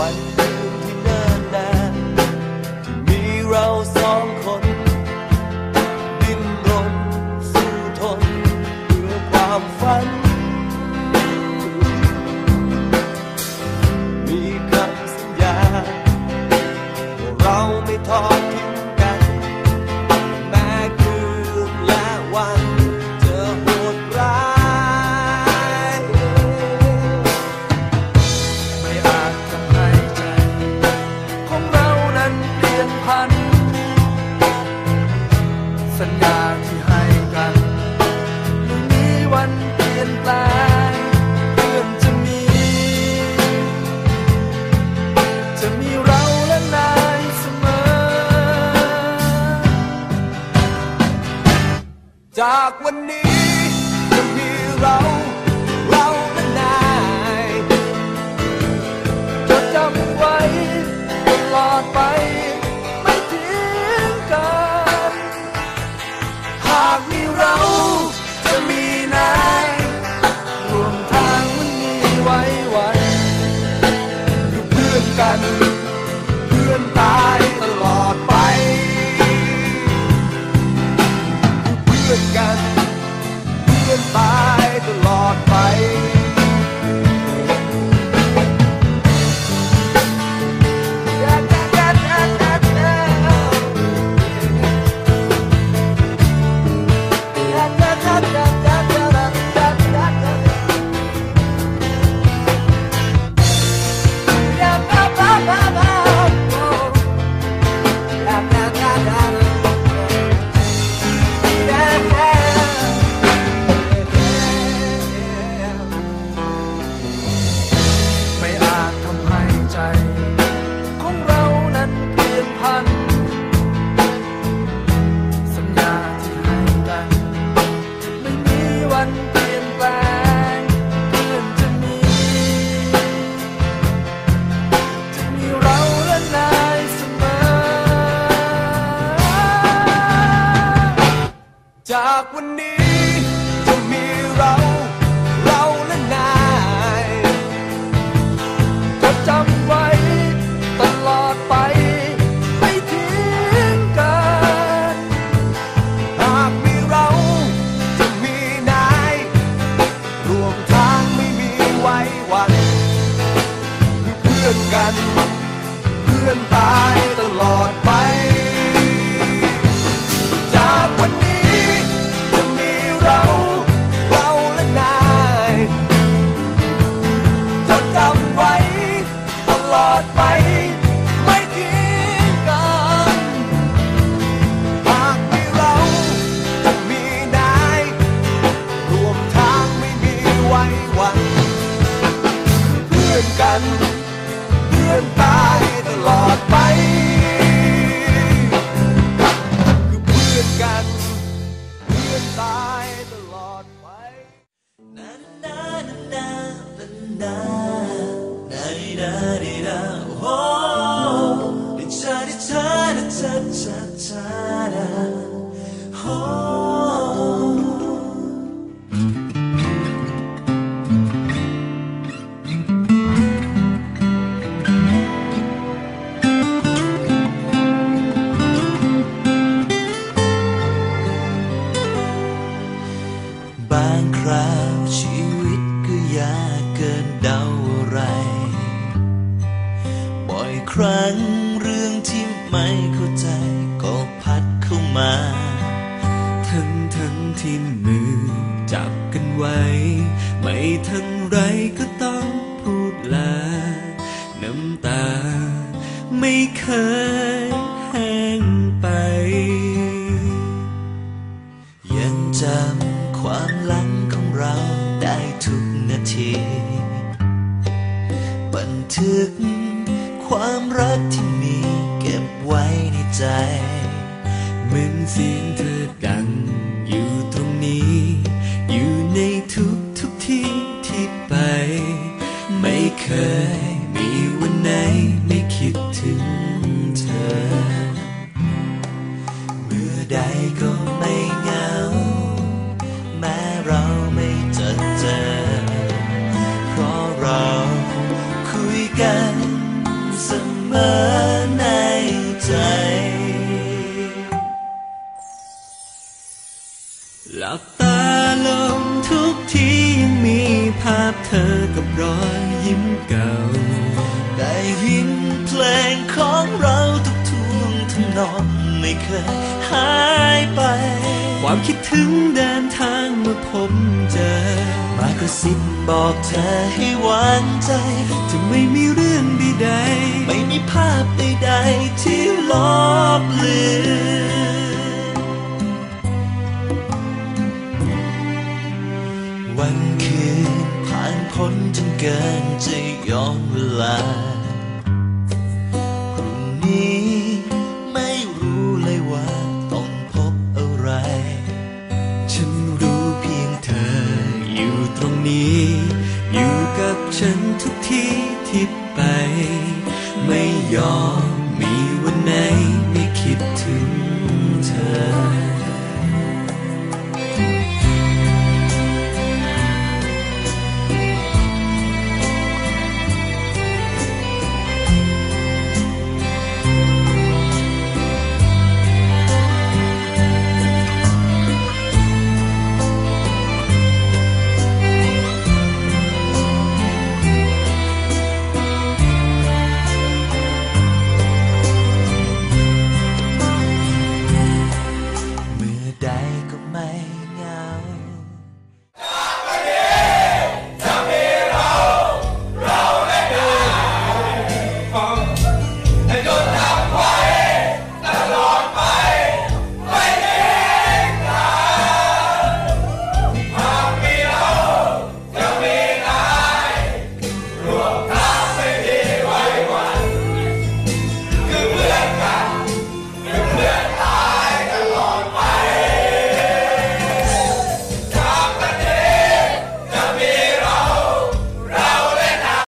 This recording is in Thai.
one ตลอดไป knock when near. da di da oh di cha di cha di cha cha cha da oh บางคราวชีวิตก็ยากเกินเดา รั้งเรื่องที่ไม่เข้าใจก็พัดเข้ามา ทั้งทั้งที่มือจับกันไว้ ไม่ทันไรก็ต้องพูดลา น้ำตาไม่เคยแห้งไป ยังจำความหลังของเราได้ทุกนาที บันทึก รักที่มีเก็บไว้ในใจเหมือนสิ่งเธอ หลับตาลงทุกทียังมีภาพเธอกับรอยยิ้มเก่า ได้ยินเพลงของเราทุกทวงทำนองไม่เคยหายไป ความคิดถึงเดินทางเมาพบเจอ มากระซิบบอกเธอให้หวานใจ จะไม่มีเรื่องใดๆไม่มีภาพใดๆที่ลบเลือน นจนเ